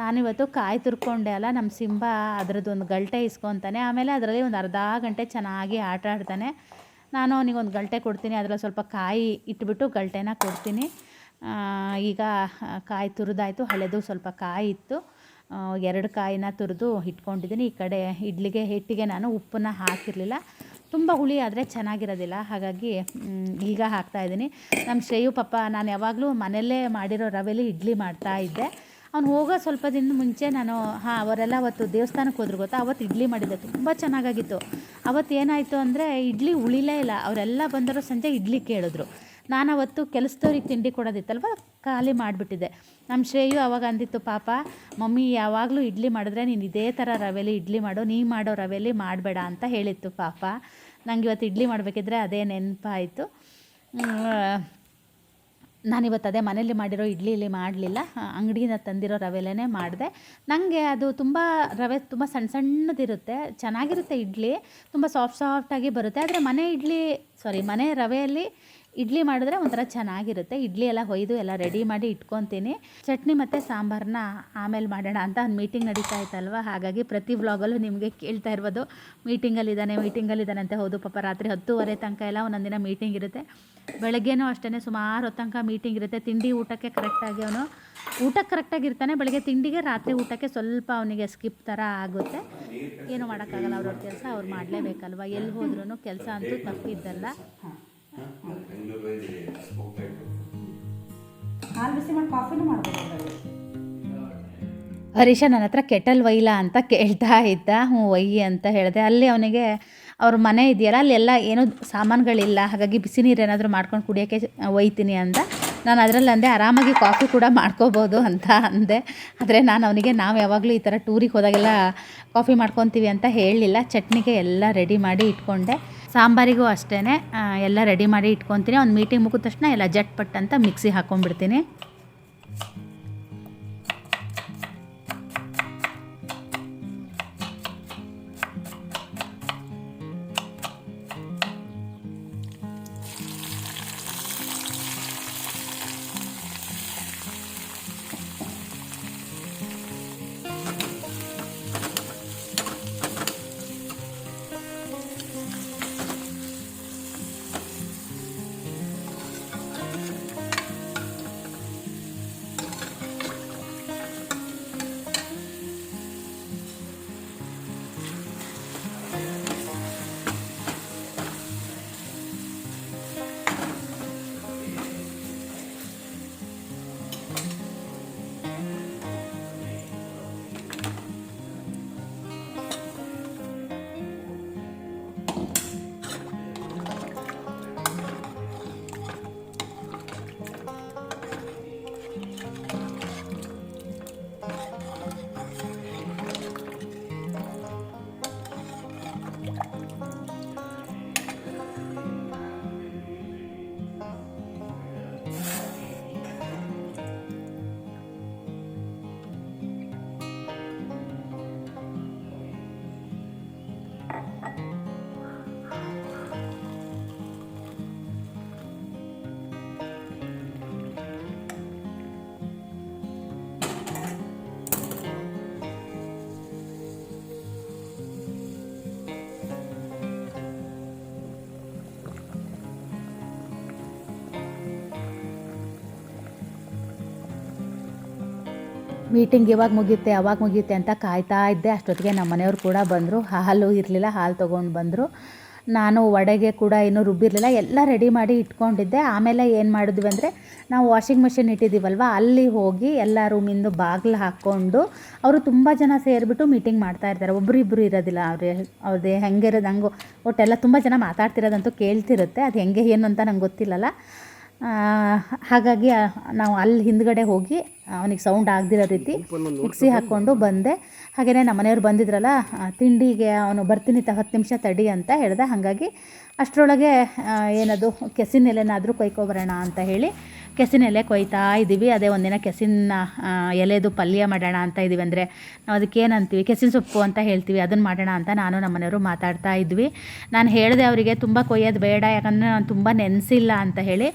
ನಾನಿವತ್ತು ಕಾಯಿ ತುರ್ಕೊಂಡೆ ಅಲ್ಲ ನಮ್ಮ ಸಿಂಬ ಅದರದ್ದು ಒಂದು ಗಲ್ಟೆ ಇಸ್ಕೊತಾನೆ, ಆಮೇಲೆ ಅದರಲ್ಲಿ ಒಂದು ಅರ್ಧ ಗಂಟೆ ಚೆನ್ನಾಗಿ ಆಟ ಆಡ್ತಾನೆ ನಾನು ಅವನಿಗೆ ಒಂದು ಗಲ್ಟೆ ಕೊಡ್ತೀನಿ, ಅದರಲ್ಲಿ ಸ್ವಲ್ಪ ಕಾಯಿ ಇಟ್ಬಿಟ್ಟು ಗಲ್ಟೆನ ಕೊಡ್ತೀನಿ. ಈಗ ಕಾಯಿ ತುರಿದಾಯಿತು, ಹಳೆದು ಸ್ವಲ್ಪ ಕಾಯಿ ಇತ್ತು. ಎರಡು ಕಾಯಿನ ತುರಿದು ಇಟ್ಕೊಂಡಿದ್ದೀನಿ ಈ ಕಡೆ ಇಡ್ಲಿಗೆ, ಹಿಟ್ಟಿಗೆ ನಾನು ಉಪ್ಪನ್ನ ಹಾಕಿರಲಿಲ್ಲ. ತುಂಬ ಹುಳಿ ಆದರೆ ಚೆನ್ನಾಗಿರೋದಿಲ್ಲ, ಹಾಗಾಗಿ ಈಗ ಹಾಕ್ತಾಯಿದ್ದೀನಿ ನಮ್ಮ ಶ್ರೇಯು ಪಾಪ, ನಾನು ಯಾವಾಗಲೂ ಮನೆಯಲ್ಲೇ ಮಾಡಿರೋ ರವೆಲಿ ಇಡ್ಲಿ ಮಾಡ್ತಾ ಇದ್ದೆ. ಅವ್ನು ಹೋಗೋ ಸ್ವಲ್ಪ ದಿನದ ಮುಂಚೆ ನಾನು, ಹಾಂ, ಅವರೆಲ್ಲ ಅವತ್ತು ದೇವಸ್ಥಾನಕ್ಕೆ ಹೋದ್ರು ಗೊತ್ತಾ? ಅವತ್ತು ಇಡ್ಲಿ ಮಾಡಿದ್ದೆ. ತುಂಬ ಚೆನ್ನಾಗಾಗಿತ್ತು. ಅವತ್ತು ಏನಾಯಿತು ಅಂದರೆ, ಇಡ್ಲಿ ಉಳಿಲೇ ಇಲ್ಲ. ಅವರೆಲ್ಲ ಬಂದರು ಸಂಜೆ ಇಡ್ಲಿ ಕೇಳಿದ್ರು. ನಾನು ಅವತ್ತು ಕೆಲಸದವ್ರಿಗೆ ತಿಂಡಿ ಕೊಡೋದಿತ್ತಲ್ವ? ಖಾಲಿ ಮಾಡಿಬಿಟ್ಟಿದ್ದೆ. ನಮ್ಮ ಶ್ರೇಯು ಅವಾಗ ಅಂದಿತ್ತು, ಪಾಪ, ಮಮ್ಮಿ ಯಾವಾಗಲೂ ಇಡ್ಲಿ ಮಾಡಿದ್ರೆ ನೀನು ಇದೇ ಥರ ರವೆಲಿ ಇಡ್ಲಿ ಮಾಡು, ನೀ ಮಾಡೋ ರವೆಲಿ ಮಾಡಬೇಡ ಅಂತ ಹೇಳಿತ್ತು ಪಾಪ. ನಂಗೆ ಇವತ್ತು ಇಡ್ಲಿ ಮಾಡಬೇಕಿದ್ರೆ ಅದೇ ನೆನಪಾಯಿತು. ನಾನಿವತ್ತು ಅದೇ ಮನೇಲಿ ಮಾಡಿರೋ ಇಡ್ಲಿ ಇಲ್ಲಿ ಮಾಡಲಿಲ್ಲ ಅಂಗಡಿಯಿಂದ ತಂದಿರೋ ರವೆಲೇ ಮಾಡಿದೆ. ನನಗೆ ಅದು ತುಂಬ ರವೆ ತುಂಬ ಸಣ್ಣ ಸಣ್ಣದಿರುತ್ತೆ, ಚೆನ್ನಾಗಿರುತ್ತೆ ಇಡ್ಲಿ, ತುಂಬ ಸಾಫ್ಟ್ ಸಾಫ್ಟಾಗಿ ಬರುತ್ತೆ. ಆದರೆ ಮನೆ ಇಡ್ಲಿ ಸಾರಿ ಮನೆ ರವೆಯಲ್ಲಿ ಇಡ್ಲಿ ಮಾಡಿದ್ರೆ ಒಂಥರ ಚೆನ್ನಾಗಿರುತ್ತೆ. ಇಡ್ಲಿ ಎಲ್ಲ ಹೊಯ್ದು ಎಲ್ಲ ರೆಡಿ ಮಾಡಿ ಇಟ್ಕೊತೀನಿ. ಚಟ್ನಿ ಮತ್ತು ಸಾಂಬಾರನ್ನ ಆಮೇಲೆ ಮಾಡೋಣ ಅಂತ ಒಂದು ಮೀಟಿಂಗ್ ನಡೀತಾ ಇತ್ತಲ್ವ? ಹಾಗಾಗಿ ಪ್ರತಿ ವ್ಲಾಗಲ್ಲೂ ನಿಮಗೆ ಕೇಳ್ತಾ ಇರ್ಬೋದು. ಮೀಟಿಂಗಲ್ಲಿದ್ದಾನೆ ಮೀಟಿಂಗಲ್ಲಿದ್ದಾನೆ ಅಂತ ಹೌದು ಪಾಪ ರಾತ್ರಿ ಹತ್ತುವರೆ ತನಕ ಎಲ್ಲ ಒಂದೊಂದಿನ ಮೀಟಿಂಗ್ ಇರುತ್ತೆ. ಬೆಳಗ್ಗೆನೂ ಅಷ್ಟೇ ಸುಮಾರು ಹೊತ್ತು ತನಕ ಮೀಟಿಂಗ್ ಇರುತ್ತೆ. ತಿಂಡಿ ಊಟಕ್ಕೆ ಕರೆಕ್ಟಾಗಿ ಅವನು ಊಟಕ್ಕೆ ಕರೆಕ್ಟಾಗಿ ಇರ್ತಾನೆ. ಬೆಳಗ್ಗೆ ತಿಂಡಿಗೆ ರಾತ್ರಿ ಊಟಕ್ಕೆ ಸ್ವಲ್ಪ ಅವನಿಗೆ ಸ್ಕಿಪ್ ಥರ ಆಗುತ್ತೆ. ಏನು ಮಾಡೋಕ್ಕಾಗಲ್ಲ ಅವ್ರವ್ರ ಕೆಲಸ, ಅವ್ರು ಮಾಡಲೇಬೇಕಲ್ವ? ಎಲ್ಲಿ ಹೋದ್ರೂ ಕೆಲಸ ಅಂತೂ ತಪ್ಪಿದ್ದಲ್ಲ. ಹರೀಶ ನನ್ನ ಹತ್ರ ಕೆಟಲ್ ಒಯ್ಲ ಅಂತ ಕೇಳ್ತಾ ಇದ್ದ. ಹ್ಞೂ ಒಯ್ಯಿ ಅಂತ ಹೇಳಿದೆ. ಅಲ್ಲಿ ಅವನಿಗೆ, ಅವ್ರ ಮನೆ ಇದೆಯಲ್ಲ, ಅಲ್ಲೆಲ್ಲ ಏನೂ ಸಾಮಾನುಗಳಿಲ್ಲ. ಹಾಗಾಗಿ ಬಿಸಿ ನೀರು ಏನಾದರೂ ಮಾಡ್ಕೊಂಡು ಕುಡಿಯೋಕ್ಕೆ ಒಯ್ತೀನಿ ಅಂತ ನಾನು ಅದರಲ್ಲಿ ಅಂದೆ, ಆರಾಮಾಗಿ ಕಾಫಿ ಕೂಡ ಮಾಡ್ಕೋಬೋದು ಅಂತ ಅಂದೆ. ಆದರೆ ನಾನು ಅವನಿಗೆ, ನಾವು ಯಾವಾಗಲೂ ಈ ಥರ ಟೂರಿಗೆ ಹೋದಾಗೆಲ್ಲ ಕಾಫಿ ಮಾಡ್ಕೊತೀವಿ ಅಂತ ಹೇಳಲಿಲ್ಲ ಚಟ್ನಿಗೆ ಎಲ್ಲ ರೆಡಿ ಮಾಡಿ ಇಟ್ಕೊಂಡೆ. ಸಾಂಬಾರಿಗೂ ಅಷ್ಟೇ ಎಲ್ಲ ರೆಡಿ ಮಾಡಿ ಇಟ್ಕೊತೀನಿ. ಒಂದು ಮೀಟಿಂಗ್ ಮುಗಿದ ತಕ್ಷಣ ಎಲ್ಲ ಜಟ್ ಪಟ್ ಅಂತ ಮಿಕ್ಸಿ ಹಾಕ್ಕೊಂಡ್ಬಿಡ್ತೀನಿ ಮೀಟಿಂಗ್ ಇವಾಗ ಮುಗಿಯುತ್ತೆ, ಅವಾಗ ಮುಗಿಯುತ್ತೆ ಅಂತ ಕಾಯ್ತಾ ಇದ್ದೆ. ಅಷ್ಟೊತ್ತಿಗೆ ನಮ್ಮ ಮನೆಯವ್ರು ಕೂಡ ಬಂದರು. ಹಾಲು ಇರಲಿಲ್ಲ, ಹಾಲು ತೊಗೊಂಡು ಬಂದರು. ನಾನು ವಡೆಗೆ ಕೂಡ ಇನ್ನೂ ರುಬ್ಬಿರಲಿಲ್ಲ. ಎಲ್ಲ ರೆಡಿ ಮಾಡಿ ಇಟ್ಕೊಂಡಿದ್ದೆ. ಆಮೇಲೆ ಏನು ಮಾಡಿದ್ವಿ ಅಂದರೆ, ನಾವು ವಾಷಿಂಗ್ ಮಿಷಿನ್ ಇಟ್ಟಿದ್ದೀವಲ್ವ, ಅಲ್ಲಿ ಹೋಗಿ ಎಲ್ಲ ರೂಮಿಂದು ಬಾಗಿಲು ಹಾಕ್ಕೊಂಡು ಅವರು ತುಂಬ ಜನ ಸೇರಿಬಿಟ್ಟು ಮೀಟಿಂಗ್ ಮಾಡ್ತಾ ಇರ್ತಾರೆ. ಒಬ್ಬರು ಇರೋದಿಲ್ಲ. ಅವ್ರೆ ಅವ್ರದ್ದು ಹೆಂಗಿರೋದು ಹಂಗೋ. ಒಟ್ಟೆಲ್ಲ ತುಂಬ ಜನ ಮಾತಾಡ್ತಿರೋದಂತೂ ಕೇಳ್ತಿರುತ್ತೆ. ಅದು ಹೆಂಗೆ, ಏನು ಅಂತ ನಂಗೆ ಗೊತ್ತಿಲ್ಲಲ್ಲ. ಹಾಗಾಗಿ ನಾವು ಅಲ್ಲಿ ಹಿಂದ್ಗಡೆ ಹೋಗಿ ಅವನಿಗೆ ಸೌಂಡ್ ಆಗದಿರೋ ರೀತಿ ಮಿಕ್ಸಿ ಹಾಕ್ಕೊಂಡು ಬಂದೆ. ಹಾಗೆಯೇ ನಮ್ಮ ಮನೆಯವ್ರು ಬಂದಿದ್ರಲ್ಲ ತಿಂಡಿಗೆ ಅವನು ಬರ್ತೀನಿ ತ, ಹತ್ತು ನಿಮಿಷ ತಡಿ ಅಂತ ಹೇಳ್ದೆ. ಹಾಗಾಗಿ ಅಷ್ಟರೊಳಗೆ ಏನದು, ಕೆಸಿನ ಎಲೆನಾದರೂ ಕೊಯ್ಕೊಬರೋಣ ಅಂತ ಹೇಳಿ, ಕೆಸಿನ ಎಲೆ ಕೊಯ್ತಾ ಇದ್ದೀವಿ. ಅದೇ ಒಂದಿನ ಕೆಸಿನ ಎಲೆದು ಪಲ್ಯ ಮಾಡೋಣ ಅಂತ ಇದ್ದೀವಿ ಅಂದರೆ ನಾವು ಅದಕ್ಕೆ ಏನಂತೀವಿ ಕೆಸಿನ ಸೊಪ್ಪು ಅಂತ ಹೇಳ್ತೀವಿ. ಅದನ್ನು ಮಾಡೋಣ ಅಂತ ನಾನು ನಮ್ಮ ಮನೆಯವರು ಮಾತಾಡ್ತಾ ಇದ್ವಿ. ನಾನು ಹೇಳಿದೆ ಅವರಿಗೆ, ತುಂಬ ಕೊಯ್ಯೋದು ಬೇಡ. ಯಾಕಂದರೆ ನಾನು ತುಂಬ ನೆನೆಸಿಲ್ಲ ಅಂತ ಹೇಳಿ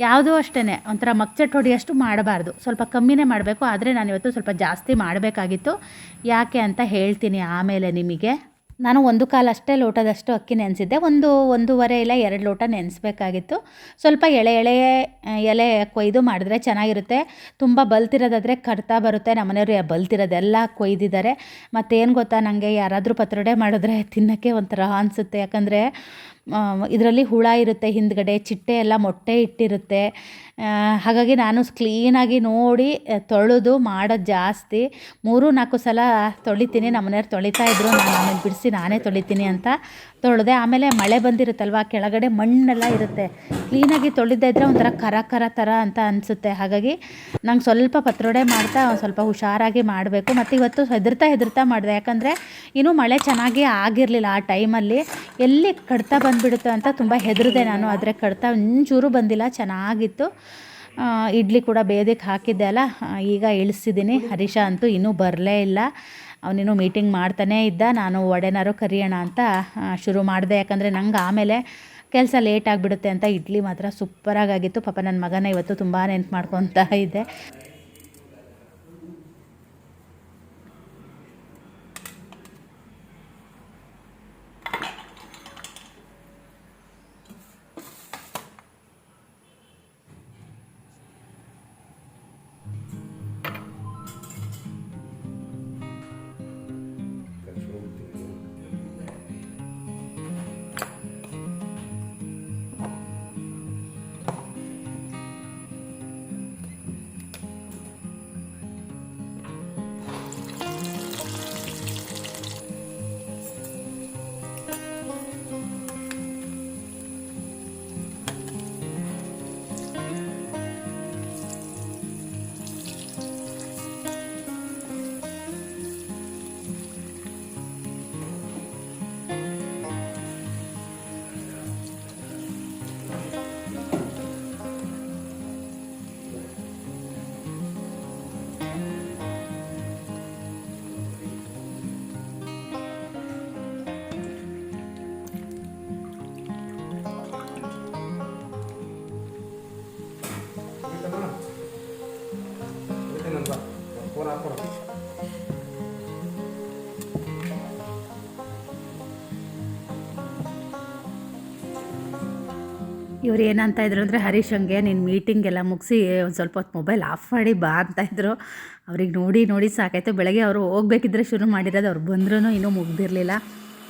ಯಾವುದೂ ಅಷ್ಟೇ ಒಂಥರ ಮಕ್ಚಟ್ ಹೊಡಿಯಷ್ಟು ಮಾಡಬಾರ್ದು. ಸ್ವಲ್ಪ ಕಮ್ಮಿನೇ ಮಾಡಬೇಕು. ಆದರೆ ನಾನು ಇವತ್ತು ಸ್ವಲ್ಪ ಜಾಸ್ತಿ ಮಾಡಬೇಕಾಗಿತ್ತು. ಯಾಕೆ ಅಂತ ಹೇಳ್ತೀನಿ ಆಮೇಲೆ ನಿಮಗೆ. ನಾನು ಒಂದು ಕಾಲು ಅಷ್ಟೇ ಲೋಟದಷ್ಟು ಅಕ್ಕಿ ನೆನೆಸಿದ್ದೆ. ಒಂದು ಒಂದೂವರೆ ಇಲ್ಲ ಎರಡು ಲೋಟ ನೆನೆಸ್ಬೇಕಾಗಿತ್ತು. ಸ್ವಲ್ಪ ಎಳೆ ಎಳೆ ಎಲೆ ಕೊಯ್ದು ಮಾಡಿದ್ರೆ ಚೆನ್ನಾಗಿರುತ್ತೆ. ತುಂಬ ಬಲ್ತಿರೋದಾದರೆ ಕಡ್ತಾ ಬರುತ್ತೆ. ನಮ್ಮ ಮನೆಯವರು ಬಲ್ತಿರೋದೆಲ್ಲ ಕೊಯ್ದಿದ್ದಾರೆ. ಮತ್ತೇನು ಗೊತ್ತಾ ನನಗೆ ಯಾರಾದರೂ ಪತ್ರೊಡೆ ಮಾಡಿದ್ರೆ ತಿನ್ನೋಕ್ಕೆ ಒಂಥರ ಅನಿಸುತ್ತೆ. ಯಾಕಂದರೆ ಇದರಲ್ಲಿ ಹುಳ ಇರುತ್ತೆ, ಹಿಂದ್ಗಡೆ ಚಿಟ್ಟೆ ಎಲ್ಲ ಮೊಟ್ಟೆ ಇಟ್ಟಿರುತ್ತೆ. ಹಾಗಾಗಿ ನಾನು ಕ್ಲೀನಾಗಿ ನೋಡಿ ತೊಳೆದು ಮಾಡೋದು ಜಾಸ್ತಿ. ಮೂರು ನಾಲ್ಕು ಸಲ ತೊಳಿತೀನಿ ನಮ್ಮ ಮನೆಯವ್ರು ತೊಳಿತಾ ಇದ್ರು, ನಾನು ಬಿಡಿಸಿ ನಾನೇ ತೊಳಿತೀನಿ ಅಂತ ತೊಳೆದೆ ಆಮೇಲೆ ಮಳೆ ಬಂದಿರುತ್ತಲ್ವ? ಕೆಳಗಡೆ ಮಣ್ಣೆಲ್ಲ ಇರುತ್ತೆ. ಕ್ಲೀನಾಗಿ ತೊಳೆದೇ ಇದ್ದರೆ ಒಂಥರ ಕರ ಕರ ಥರ ಅಂತ ಅನಿಸುತ್ತೆ. ಹಾಗಾಗಿ ನಂಗೆ ಸ್ವಲ್ಪ ಪತ್ರೊಡೆ ಮಾಡ್ತಾ ಸ್ವಲ್ಪ ಹುಷಾರಾಗಿ ಮಾಡಬೇಕು. ಮತ್ತು ಇವತ್ತು ಹೆದರ್ತಾ ಹೆದರ್ತಾ ಮಾಡಿದೆ. ಯಾಕಂದರೆ ಇನ್ನೂ ಮಳೆ ಚೆನ್ನಾಗಿ ಆಗಿರಲಿಲ್ಲ ಆ ಟೈಮಲ್ಲಿ. ಎಲ್ಲಿ ಕಡ್ತಾ ಬಂದುಬಿಡುತ್ತೆ ಅಂತ ತುಂಬ ಹೆದರಿದೆ ನಾನು. ಆದರೆ ಕಡ್ತಾ ಒಂಚೂರು ಬಂದಿಲ್ಲ. ಚೆನ್ನಾಗಿತ್ತು. ಇಡ್ಲಿ ಕೂಡ ಬೇದಕ್ಕೆ ಹಾಕಿದ್ದೆ ಅಲ್ಲ. ಈಗ ಇಳಿಸಿದ್ದೀನಿ ಹರೀಶ ಅಂತೂ ಇನ್ನೂ ಬರಲೇ ಇಲ್ಲ. ಅವನಿನ್ನೂ ಮೀಟಿಂಗ್ ಮಾಡ್ತಾನೇ ಇದ್ದ, ನಾನು ಒಡೆನಾರು ಕರಿಯೋಣ ಅಂತ ಶುರು ಮಾಡಿದೆ. ಯಾಕಂದರೆ ನಂಗೆ ಆಮೇಲೆ ಕೆಲಸ ಲೇಟ್ ಆಗಿಬಿಡುತ್ತೆ ಅಂತ ಇಡ್ಲಿ ಮಾತ್ರ ಸೂಪರಾಗಿತ್ತು ಪಾಪ ನನ್ನ ಮಗನ ಇವತ್ತು ತುಂಬ ನೆನ್ಪು ಮಾಡ್ಕೊತಾ ಇದ್ದೆ. ಇವ್ರು ಏನಂತ ಇದ್ರು ಅಂದರೆ ಹರೀಶ್ ನೀನು ಮೀಟಿಂಗ್ ಎಲ್ಲ ಮುಗಿಸಿ, ಒಂದು ಸ್ವಲ್ಪ ಹೊತ್ತು ಮೊಬೈಲ್ ಆಫ್ ಮಾಡಿ ಬಾ ಅಂತ ಇದ್ರು. ಅವ್ರಿಗೆ ನೋಡಿ ನೋಡಿ ಸಾಕಾಯ್ತು. ಬೆಳಗ್ಗೆ ಅವರು ಹೋಗ್ಬೇಕಿದ್ರೆ ಶುರು ಮಾಡಿರೋದು ಅವ್ರು ಬಂದ್ರೂ ಇನ್ನೂ ಮುಗ್ದಿರಲಿಲ್ಲ.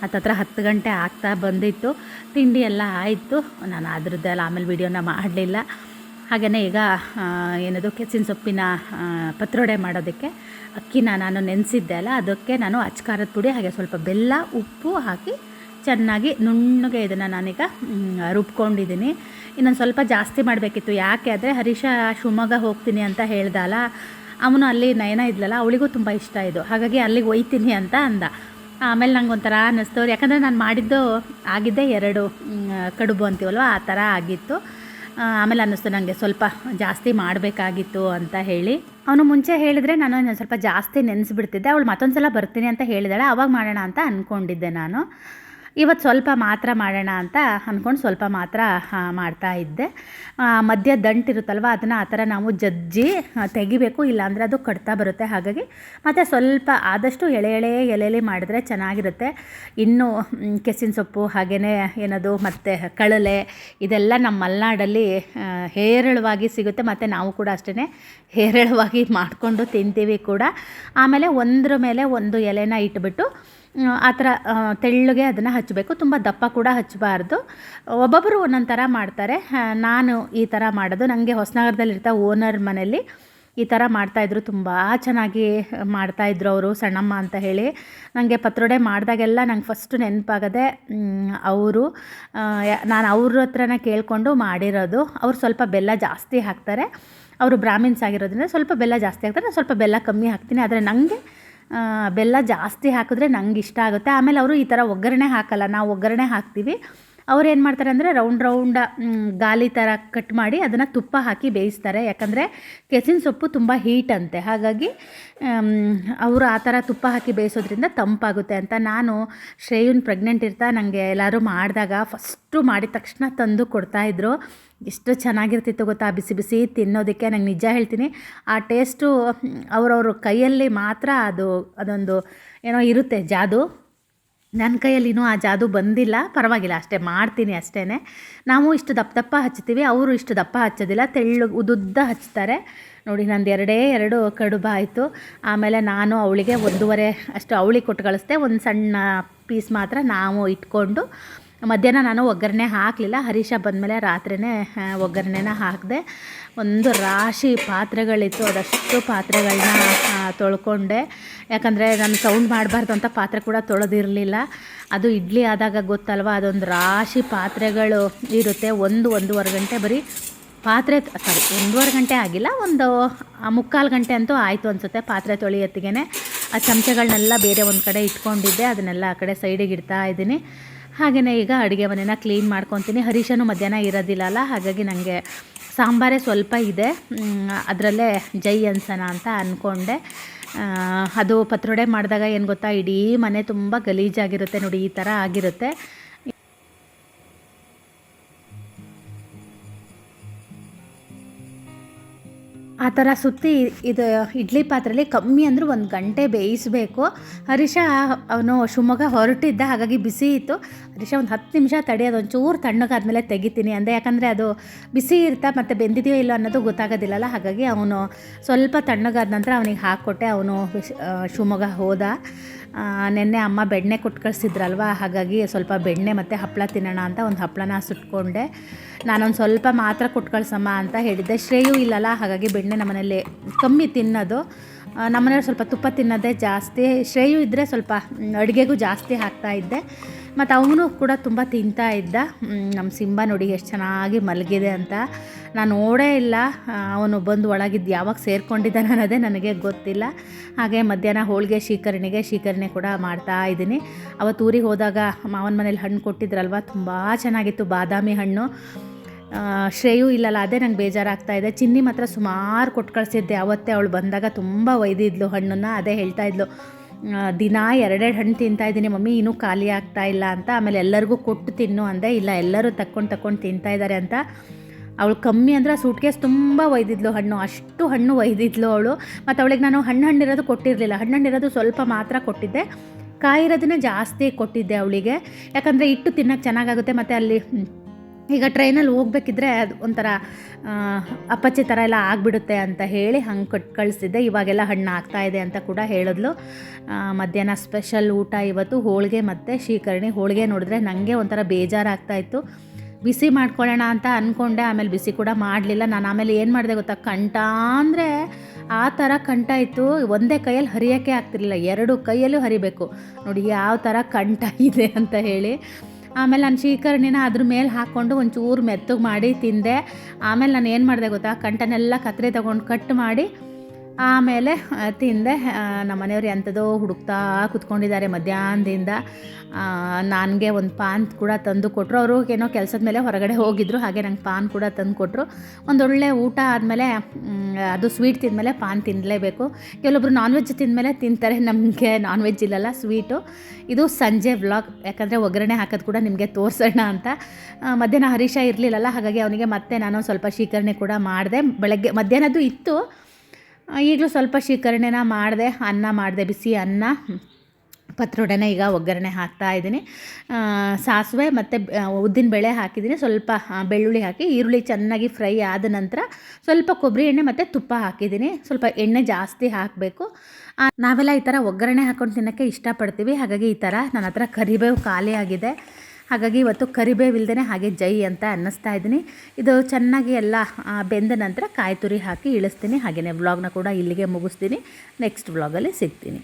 ಹತ್ತತ್ರ ಹತ್ತು ಗಂಟೆ ಆಗ್ತಾ ಬಂದಿತ್ತು. ತಿಂಡಿ ಎಲ್ಲ ಆಯಿತು. ನಾನು ಅದ್ರದ್ದೆಲ್ಲ ಆಮೇಲೆ ವೀಡಿಯೋನ ಮಾಡಲಿಲ್ಲ. ಹಾಗೆಯೇ ಈಗ ಏನದು ಕೆಸಿನ ಸೊಪ್ಪಿನ ಪತ್ರೊಡೆ ಮಾಡೋದಕ್ಕೆ ಅಕ್ಕಿನ ನಾನು ನೆನೆಸಿದ್ದೆ ಅಲ್ಲ, ಅದಕ್ಕೆ ನಾನು ಅಚ್ಕಾರದ ಪುಡಿ, ಹಾಗೆ ಸ್ವಲ್ಪ ಬೆಲ್ಲ, ಉಪ್ಪು ಹಾಕಿ ಚೆನ್ನಾಗಿ ನುಣ್ಣಗೆ ಇದನ್ನು ನಾನೀಗ ರುಬ್ಕೊಂಡಿದ್ದೀನಿ ಇನ್ನೊಂದು ಸ್ವಲ್ಪ ಜಾಸ್ತಿ ಮಾಡಬೇಕಿತ್ತು. ಯಾಕೆ ಆದರೆ ಹರೀಶ ಶಿವಮೊಗ್ಗ ಹೋಗ್ತೀನಿ ಅಂತ ಹೇಳ್ದಲ್ಲ ಅವನು ಅಲ್ಲಿ ನಯನ ಇದ್ಲಲ್ಲ, ಅವಳಿಗೂ ತುಂಬ ಇಷ್ಟ ಇದು. ಹಾಗಾಗಿ ಅಲ್ಲಿಗೆ ಒಯ್ತೀನಿ ಅಂತ ಅಂದ. ಆಮೇಲೆ ನಂಗೆ ಒಂಥರ ಅನ್ನಿಸ್ತು. ಯಾಕಂದರೆ ನಾನು ಮಾಡಿದ್ದು ಆಗಿದ್ದೆ ಎರಡು ಕಡುಬು ಅಂತೀವಲ್ವ, ಆ ಥರ ಆಗಿತ್ತು. ಆಮೇಲೆ ಅನ್ನಿಸ್ತು ನನಗೆ ಸ್ವಲ್ಪ ಜಾಸ್ತಿ ಮಾಡಬೇಕಾಗಿತ್ತು ಅಂತ ಹೇಳಿ. ಅವನು ಮುಂಚೆ ಹೇಳಿದರೆ ನಾನು ಸ್ವಲ್ಪ ಜಾಸ್ತಿ ನೆನೆಸ್ಬಿಡ್ತಿದ್ದೆ. ಅವಳು ಮತ್ತೊಂದು ಸಲ ಬರ್ತೀನಿ ಅಂತ ಹೇಳಿದಾಳೆ. ಅವಾಗ ಮಾಡೋಣ ಅಂತ ಅಂದ್ಕೊಂಡಿದ್ದೆ ನಾನು. ಇವತ್ತು ಸ್ವಲ್ಪ ಮಾತ್ರ ಮಾಡೋಣ ಅಂತ ಅಂದ್ಕೊಂಡು ಸ್ವಲ್ಪ ಮಾತ್ರ ಮಾಡ್ತಾ ಇದ್ದೆ. ಮಧ್ಯ ದಂಟಿರುತ್ತಲ್ವ ಅದನ್ನು ಆ ಥರ ನಾವು ಜಜ್ಜಿ ತೆಗಿಬೇಕು, ಇಲ್ಲಾಂದರೆ ಅದು ಕಡ್ತಾ ಬರುತ್ತೆ. ಹಾಗಾಗಿ ಮತ್ತು ಸ್ವಲ್ಪ ಆದಷ್ಟು ಎಳೆ ಎಳೆ ಎಲೆಲಿ ಮಾಡಿದ್ರೆ ಚೆನ್ನಾಗಿರುತ್ತೆ. ಇನ್ನು ಕೆಸಿನ ಸೊಪ್ಪು ಹಾಗೆಯೇ ಏನದು, ಮತ್ತು ಕಳಲೆ ಇದೆಲ್ಲ ನಮ್ಮ ಮಲೆನಾಡಲ್ಲಿ ಹೇರಳವಾಗಿ ಸಿಗುತ್ತೆ. ಮತ್ತು ನಾವು ಕೂಡ ಅಷ್ಟೇ ಹೇರಳವಾಗಿ ಮಾಡಿಕೊಂಡು ತಿಂತೀವಿ ಕೂಡ. ಆಮೇಲೆ ಒಂದ್ರ ಮೇಲೆ ಒಂದು ಎಲೆನ ಇಟ್ಬಿಟ್ಟು ಆ ಥರ ತೆಳ್ಳಗೆ ಅದನ್ನು ಹಚ್ಚಬೇಕು. ತುಂಬ ದಪ್ಪ ಕೂಡ ಹಚ್ಚಬಾರ್ದು. ಒಬ್ಬೊಬ್ಬರು ಒಂದೊಂದು ಥರ ಮಾಡ್ತಾರೆ. ನಾನು ಈ ಥರ ಮಾಡೋದು. ನನಗೆ ಹೊಸನಗರದಲ್ಲಿರ್ತಾ ಓನರ್ ಮನೆಯಲ್ಲಿ ಈ ಥರ ಮಾಡ್ತಾಯಿದ್ರು ತುಂಬ ಚೆನ್ನಾಗಿ ಮಾಡ್ತಾಯಿದ್ರು ಅವರು ಸಣ್ಣಮ್ಮ ಅಂತ ಹೇಳಿ. ನನಗೆ ಪತ್ರೊಡೆ ಮಾಡಿದಾಗೆಲ್ಲ ನಂಗೆ ಫಸ್ಟು ನೆನಪಾಗದೆ ಅವರು ನಾನು ಅವ್ರ ಹತ್ರನೇ ಕೇಳಿಕೊಂಡು ಮಾಡಿರೋದು. ಅವ್ರು ಸ್ವಲ್ಪ ಬೆಲ್ಲ ಜಾಸ್ತಿ ಹಾಕ್ತಾರೆ. ಅವರು ಬ್ರಾಹ್ಮಿನ್ಸ್ ಆಗಿರೋದ್ರಿಂದ ಸ್ವಲ್ಪ ಬೆಲ್ಲ ಜಾಸ್ತಿ ಹಾಕ್ತಾರೆ. ನಾನು ಸ್ವಲ್ಪ ಬೆಲ್ಲ ಕಮ್ಮಿ ಹಾಕ್ತೀನಿ. ಆದರೆ ನನಗೆ ಬೆಲ್ಲ ಜಾಸ್ತಿ ಹಾಕಿದ್ರೆ ನಂಗೆ ಇಷ್ಟ ಆಗುತ್ತೆ. ಆಮೇಲೆ ಅವರು ಈ ಥರ ಒಗ್ಗರಣೆ ಹಾಕಲ್ಲ, ನಾವು ಒಗ್ಗರಣೆ ಹಾಕ್ತೀವಿ. ಅವ್ರು ಏನು ಮಾಡ್ತಾರೆ ಅಂದರೆ ರೌಂಡ್ ರೌಂಡ್ ಗಾಲಿ ಥರ ಕಟ್ ಮಾಡಿ ಅದನ್ನು ತುಪ್ಪ ಹಾಕಿ ಬೇಯಿಸ್ತಾರೆ. ಯಾಕಂದರೆ ಕೆಸಿನ ಸೊಪ್ಪು ತುಂಬ ಹೀಟ್ ಅಂತೆ. ಹಾಗಾಗಿ ಅವರು ಆ ಥರ ತುಪ್ಪ ಹಾಕಿ ಬೇಯಿಸೋದ್ರಿಂದ ತಂಪಾಗುತ್ತೆ ಅಂತ ನಾನು ಶ್ರೇಯುನ್ ಪ್ರೆಗ್ನೆಂಟ್ ಇರ್ತಾ ನನಗೆ ಎಲ್ಲರೂ ಮಾಡಿದಾಗ ಫಸ್ಟು ಮಾಡಿದ ತಕ್ಷಣ ತಂದು ಕೊಡ್ತಾಯಿದ್ರು ಎಷ್ಟು ಚೆನ್ನಾಗಿರ್ತಿತ್ತು ಗೊತ್ತಾ? ಬಿಸಿ ಬಿಸಿ ತಿನ್ನೋದಕ್ಕೆ ನಂಗೆ ನಿಜ ಹೇಳ್ತೀನಿ. ಆ ಟೇಸ್ಟು ಅವರವ್ರ ಕೈಯಲ್ಲಿ ಮಾತ್ರ ಅದು, ಅದೊಂದು ಏನೋ ಇರುತ್ತೆ ಜಾದು. ನನ್ನ ಕೈಯಲ್ಲಿನೂ ಆ ಜಾದು ಬಂದಿಲ್ಲ. ಪರವಾಗಿಲ್ಲ, ಅಷ್ಟೇ ಮಾಡ್ತೀನಿ ಅಷ್ಟೇ ನಾವು ಇಷ್ಟು ದಪ್ಪ ದಪ್ಪ ಹಚ್ತೀವಿ ಅವರು ಇಷ್ಟು ದಪ್ಪ ಹಚ್ಚೋದಿಲ್ಲ. ತೆಳ್ಳು, ಉದುದ್ದ ಹಚ್ತಾರೆ ನೋಡಿ, ನಂದು ಎರಡೇ, ಎರಡು ಕಡುಬ ಆಯಿತು. ಆಮೇಲೆ ನಾನು ಅವಳಿಗೆ ಒಂದೂವರೆ ಅಷ್ಟು ಅವಳಿ ಕೊಟ್ಟು ಕಳಿಸ್ದೆ. ಒಂದು ಸಣ್ಣ ಪೀಸ್ ಮಾತ್ರ ನಾವು ಇಟ್ಕೊಂಡು ಮಧ್ಯಾಹ್ನ ನಾನು ಒಗ್ಗರಣೆ ಹಾಕಲಿಲ್ಲ. ಹರೀಶ ಬಂದಮೇಲೆ ರಾತ್ರಿನೇ ಆ, ಒಗ್ಗರಣೆನ ಹಾಕಿದೆ ಒಂದು ರಾಶಿ ಪಾತ್ರೆಗಳಿತ್ತು. ಅದಷ್ಟು ಪಾತ್ರೆಗಳನ್ನ ತೊಳ್ಕೊಂಡೆ. ಯಾಕಂದರೆ ನಾನು ಸೌಂಡ್ ಮಾಡಬಾರ್ದು ಅಂತ ಪಾತ್ರೆ ಕೂಡ ತೊಳೆದಿರಲಿಲ್ಲ. ಅದು ಇಡ್ಲಿ ಆದಾಗ ಗೊತ್ತಲ್ವ ಅದೊಂದು ರಾಶಿ ಪಾತ್ರೆಗಳು ಇರುತ್ತೆ. ಒಂದು ಒಂದೂವರೆ ಗಂಟೆ ಬರೀ ಪಾತ್ರೆ ಸಾರಿ ಒಂದೂವರೆ ಗಂಟೆ ಆಗಿಲ್ಲ ಒಂದು ಮುಕ್ಕಾಲು ಗಂಟೆ ಅಂತೂ ಆಯಿತು ಅನಿಸುತ್ತೆ ಪಾತ್ರೆ ತೊಳೆಯತ್ತಿಗೆ ಆ ಚಮಚಗಳನ್ನೆಲ್ಲ ಬೇರೆ ಒಂದು ಕಡೆ ಇಟ್ಕೊಂಡಿದ್ದೆ ಅದನ್ನೆಲ್ಲ ಆ ಕಡೆ ಸೈಡಿಗೆ ಇಡ್ತಾ ಇದ್ದೀನಿ. ಹಾಗೆಯೇ ಈಗ ಅಡುಗೆ ಮನೆನ ಕ್ಲೀನ್ ಮಾಡ್ಕೊತೀನಿ. ಹರೀಶನು ಮಧ್ಯಾಹ್ನ ಇರೋದಿಲ್ಲ ಅಲ್ಲ? ಹಾಗಾಗಿ ನನಗೆ ಸಾಂಬಾರೇ ಸ್ವಲ್ಪ ಇದೆ. ಅದರಲ್ಲೇ ಜೈ ಅನ್ಸನ ಅಂತ ಅಂದ್ಕೊಂಡೆ ಅದು ಪತ್ರೊಡೆ ಮಾಡಿದಾಗ ಏನು ಗೊತ್ತಾ? ಇಡೀ ಮನೆ ತುಂಬ ಗಲೀಜಾಗಿರುತ್ತೆ ನೋಡಿ, ಈ ಥರ ಆಗಿರುತ್ತೆ. ಆ ಥರ ಸುತ್ತಿ ಇದು ಇಡ್ಲಿ ಪಾತ್ರೆಯಲ್ಲಿ ಕಮ್ಮಿ ಅಂದರೂ ಒಂದು ಗಂಟೆ ಬೇಯಿಸಬೇಕು. ಹರೀಶ ಅವನು ಶಿವಮೊಗ್ಗ ಹೊರಟಿದ್ದ, ಹಾಗಾಗಿ ಬಿಸಿ ಇತ್ತು. ಹರೀಶ ಒಂದು ಹತ್ತು ನಿಮಿಷ ತಡೆಯೋದು ಒಂಚೂರು ತಣ್ಣಗಾದ್ಮೇಲೆ ತೆಗಿತೀನಿ ಅಂದರೆ ಯಾಕಂದರೆ ಅದು ಬಿಸಿ ಇರ್ತಾ ಮತ್ತು ಬೆಂದಿದೆಯೋ ಇಲ್ಲೋ ಅನ್ನೋದು ಗೊತ್ತಾಗೋದಿಲ್ಲಲ್ಲ, ಹಾಗಾಗಿ ಅವನು ಸ್ವಲ್ಪ ತಣ್ಣಗಾದ ನಂತರ ಅವನಿಗೆ ಹಾಕ್ಕೊಟ್ಟೆ. ಅವನು ಶಿವಮೊಗ್ಗ ಹೋದ. ನೆನ್ನೆ ಅಮ್ಮ ಬೆಣ್ಣೆ ಕೊಟ್ಟು ಕಳಿಸಿದ್ರಲ್ವ ಹಾಗಾಗಿ ಸ್ವಲ್ಪ ಬೆಣ್ಣೆ ಮತ್ತು ಹಪ್ಪಳ ತಿನ್ನೋಣ ಅಂತ ಒಂದು ಹಪ್ಪಳನ ಸುಟ್ಕೊಂಡೆ. ನಾನೊಂದು ಸ್ವಲ್ಪ ಮಾತ್ರ ಕೊಟ್ಟು ಕಳ್ಸಮ್ಮ ಅಂತ ಹೇಳಿದ್ದೆ. ಶ್ರೇಯು ಇಲ್ಲಲ್ಲ, ಹಾಗಾಗಿ ಬೆಣ್ಣೆ ನಮ್ಮನೇಲಿ ಕಮ್ಮಿ ತಿನ್ನೋದು. ನಮ್ಮನೇಲಿ ಸ್ವಲ್ಪ ತುಪ್ಪ ತಿನ್ನೋದೇ ಜಾಸ್ತಿ. ಶ್ರೇಯು ಇದ್ದರೆ ಸ್ವಲ್ಪ ಅಡುಗೆಗೂ ಜಾಸ್ತಿ ಹಾಕ್ತಾ ಇದ್ದೆ. ಮತ್ತು ಅವನು ಕೂಡ ತುಂಬ ತಿಂತಾ ಇದ್ದ. ನಮ್ಮ ಸಿಂಬ ನೋಡಿ ಎಷ್ಟು ಚೆನ್ನಾಗಿ ಮಲಗಿದೆ ಅಂತ. ನಾನು ನೋಡೇ ಇಲ್ಲ ಅವನು ಬಂದು ಒಳಗಿದ್ದು ಯಾವಾಗ ಸೇರ್ಕೊಂಡಿದ್ದಾನೆ ಅನ್ನೋದೇ ನನಗೆ ಗೊತ್ತಿಲ್ಲ. ಹಾಗೆ ಮಧ್ಯಾಹ್ನ ಹೋಳಿಗೆ ಶೀಕರಣೆಗೆ, ಶೀಕರಣೆ ಕೂಡ ಮಾಡ್ತಾ ಇದ್ದೀನಿ. ಅವತ್ತು ಊರಿಗೆ ಹೋದಾಗ ಮಾವನ ಮನೇಲಿ ಹಣ್ಣು ಕೊಟ್ಟಿದ್ರಲ್ವ? ತುಂಬ ಚೆನ್ನಾಗಿತ್ತು, ಬಾದಾಮಿ ಹಣ್ಣು. ಶ್ರೇಯು ಇಲ್ಲಲ್ಲ, ಅದೇ ನಂಗೆ ಬೇಜಾರಾಗ್ತಾ ಇದೆ. ಚಿನ್ನಿ ಮಾತ್ರ ಸುಮಾರು ಕೊಟ್ಟು ಕಳಿಸಿದ್ದೆ. ಅವತ್ತೇ ಅವಳು ಬಂದಾಗ ತುಂಬ ಒಯ್ದಿದ್ಲು ಹಣ್ಣನ್ನು, ಅದೇ ಹೇಳ್ತಾ ಇದ್ಲು ದಿನ ಎರಡೆರಡು ಹಣ್ಣು ತಿಂತಾ ಇದ್ದೀನಿ ಮಮ್ಮಿ, ಇನ್ನೂ ಖಾಲಿ ಆಗ್ತಾ ಇಲ್ಲ ಅಂತ. ಆಮೇಲೆ ಎಲ್ಲರಿಗೂ ಕೊಟ್ಟು ತಿನ್ನು ಅಂದೆ, ಇಲ್ಲ, ಎಲ್ಲರೂ ತಕ್ಕೊಂಡು ತಕ್ಕೊಂಡು ತಿಂತಾ ಇದ್ದಾರೆ ಅಂತ. ಅವಳು ಕಮ್ಮಿ ಅಂದರೆ ಸೂಟ್ಕೇಸ್ ತುಂಬ ಒಯ್ದಿದ್ಲು ಹಣ್ಣು. ಅಷ್ಟು ಹಣ್ಣು ಒಯ್ದಿದ್ಲು ಅವಳು. ಮತ್ತು ಅವಳಿಗೆ ನಾನು ಹಣ್ಣು ಹಣ್ಣಿರೋದು ಕೊಟ್ಟಿರಲಿಲ್ಲ. ಹಣ್ಣು ಹಣ್ಣಿರೋದು ಸ್ವಲ್ಪ ಮಾತ್ರ ಕೊಟ್ಟಿದ್ದೆ. ಕಾಯಿರೋದನ್ನ ಜಾಸ್ತಿ ಕೊಟ್ಟಿದ್ದೆ ಅವಳಿಗೆ. ಯಾಕಂದರೆ ಇಟ್ಟು ತಿನ್ನೋಕ್ಕೆ ಚೆನ್ನಾಗಾಗುತ್ತೆ. ಮತ್ತು ಅಲ್ಲಿ ಈಗ ಟ್ರೈನಲ್ಲಿ ಹೋಗ್ಬೇಕಿದ್ರೆ ಅದು ಒಂಥರ ಅಪ್ಪಚ್ಚಿ ಥರ ಎಲ್ಲ ಆಗಿಬಿಡುತ್ತೆ ಅಂತ ಹೇಳಿ ಹಂಗೆ ಕೊಟ್ಟು ಕಳಿಸಿದ್ದೆ. ಇವಾಗೆಲ್ಲ ಹಣ್ಣು ಆಗ್ತಾ ಇದೆ ಅಂತ ಕೂಡ ಹೇಳಿದ್ಲು. ಮಧ್ಯಾಹ್ನ ಸ್ಪೆಷಲ್ ಊಟ ಇವತ್ತು ಹೋಳಿಗೆ ಮತ್ತು ಶೀಕರಣಿ ಹೋಳಿಗೆ ನೋಡಿದ್ರೆ ನನಗೆ ಒಂಥರ ಬೇಜಾರಾಗ್ತಾ ಇತ್ತು. ಬಿಸಿ ಮಾಡ್ಕೊಳ್ಳೋಣ ಅಂತ ಅಂದ್ಕೊಂಡೆ ಆಮೇಲೆ ಬಿಸಿ ಕೂಡ ಮಾಡಲಿಲ್ಲ. ನಾನು ಆಮೇಲೆ ಏನು ಮಾಡಿದೆ ಗೊತ್ತಾ? ಕಂಠ ಅಂದರೆ ಆ ಥರ ಕಂಠ ಇತ್ತು. ಒಂದೇ ಕೈಯಲ್ಲಿ ಹರಿಯೋಕ್ಕೆ ಆಗ್ತಿರ್ಲಿಲ್ಲ. ಎರಡು ಕೈಯಲ್ಲೂ ಹರಿಬೇಕು. ನೋಡಿ, ಯಾವ ಥರ ಕಂಠ ಇದೆ ಅಂತ ಹೇಳಿ. ಆಮೇಲೆ ನಾನು ಶೀಕರಣಿನ ಅದ್ರ ಮೇಲೆ ಹಾಕ್ಕೊಂಡು ಒಂಚೂರು ಮೆತ್ತಗೆ ಮಾಡಿ ತಿಂದೆ. ಆಮೇಲೆ ನಾನು ಏನು ಮಾಡಿದೆ ಗೊತ್ತಾ? ಕಂಟನೆಲ್ಲ ಕತ್ರಿ ತಗೊಂಡು ಕಟ್ ಮಾಡಿ ಆಮೇಲೆ ತಿಂದೆ ಆ, ನಮ್ಮ ಮನೆಯವ್ರು ಎಂಥದೋ ಹುಡುಕ್ತಾ ಕುತ್ಕೊಂಡಿದ್ದಾರೆ ಮಧ್ಯಾಹ್ನದಿಂದ. ನನಗೆ ಒಂದು ಪಾನ್ ಕೂಡ ತಂದು ಕೊಟ್ಟರು ಅವರು ಏನೋ ಕೆಲಸದ ಮೇಲೆ ಹೊರಗಡೆ ಹೋಗಿದ್ರು ಹಾಗೆ ನಂಗೆ ಪಾನ್ ಕೂಡ ತಂದು ಕೊಟ್ಟರು ಒಂದೊಳ್ಳೆ ಊಟ ಆದಮೇಲೆ ಅದು ಸ್ವೀಟ್ ತಿಂದಮೇಲೆ ಪಾನ್ ತಿನ್ನಲೇಬೇಕು ಕೆಲವೊಬ್ರು ನಾನ್ ವೆಜ್ ತಿಂದಮೇಲೆ ತಿಂತಾರೆ ನಮಗೆ ನಾನ್ ವೆಜ್ ಇಲ್ಲಲ್ಲ ಸ್ವೀಟು. ಇದು ಸಂಜೆ ವ್ಲಾಗ್ ಯಾಕಂದರೆ ಒಗ್ಗರಣೆ ಹಾಕೋದು ಕೂಡ ನಿಮಗೆ ತೋರಿಸೋಣ ಅಂತ. ಮಧ್ಯಾಹ್ನ ಹರೀಶ ಇರಲಿಲ್ಲಲ್ಲ ಹಾಗಾಗಿ ಅವನಿಗೆ ಮತ್ತೆ ನಾನು ಸ್ವಲ್ಪ ಶೀಕರಣೆ ಕೂಡ ಮಾಡಿದೆ. ಬೆಳಗ್ಗೆ ಮಧ್ಯಾಹ್ನದ್ದು ಇತ್ತು ಈಗಲೂ ಸ್ವಲ್ಪ ಶೀಕರಣೆನ ಮಾಡಿದೆ, ಅನ್ನ ಮಾಡಿದೆ, ಬಿಸಿ ಅನ್ನ. ಪತ್ರೊಡೆನೆ ಈಗ ಒಗ್ಗರಣೆ ಹಾಕ್ತಾ ಇದ್ದೀನಿ. ಸಾಸಿವೆ ಮತ್ತು ಉದ್ದಿನ ಬೇಳೆ ಹಾಕಿದ್ದೀನಿ. ಸ್ವಲ್ಪ ಬೆಳ್ಳುಳ್ಳಿ ಹಾಕಿ, ಈರುಳ್ಳಿ ಚೆನ್ನಾಗಿ ಫ್ರೈ ಆದ ನಂತರ ಸ್ವಲ್ಪ ಕೊಬ್ಬರಿ ಎಣ್ಣೆ ಮತ್ತು ತುಪ್ಪ ಹಾಕಿದ್ದೀನಿ. ಸ್ವಲ್ಪ ಎಣ್ಣೆ ಜಾಸ್ತಿ ಹಾಕಬೇಕು. ನಾವೆಲ್ಲ ಈ ಥರ ಒಗ್ಗರಣೆ ಹಾಕ್ಕೊಂಡು ತಿನ್ನೋಕ್ಕೆ ಇಷ್ಟಪಡ್ತೀವಿ. ಹಾಗಾಗಿ ಈ ಥರ ನನ್ನ ಹತ್ರ ಕರಿಬೇವು ಖಾಲಿ ಆಗಿದೆ ಹಾಗಾಗಿ ಇವತ್ತು ಕರಿಬೇವು ಇಲ್ದೇ ಹಾಗೆ ಜೈ ಅಂತ ಅನ್ನಿಸ್ತಾ ಇದ್ದೀನಿ. ಇದು ಚೆನ್ನಾಗಿ ಎಲ್ಲ ಬೆಂದ ನಂತರ ಕಾಯಿ ತುರಿ ಹಾಕಿ ಇಳಿಸ್ತೀನಿ. ಹಾಗೆಯೇ ವ್ಲಾಗ್ನ ಕೂಡ ಇಲ್ಲಿಗೆ ಮುಗಿಸ್ತೀನಿ. ನೆಕ್ಸ್ಟ್ ವ್ಲಾಗಲ್ಲಿ ಸಿಗ್ತೀನಿ.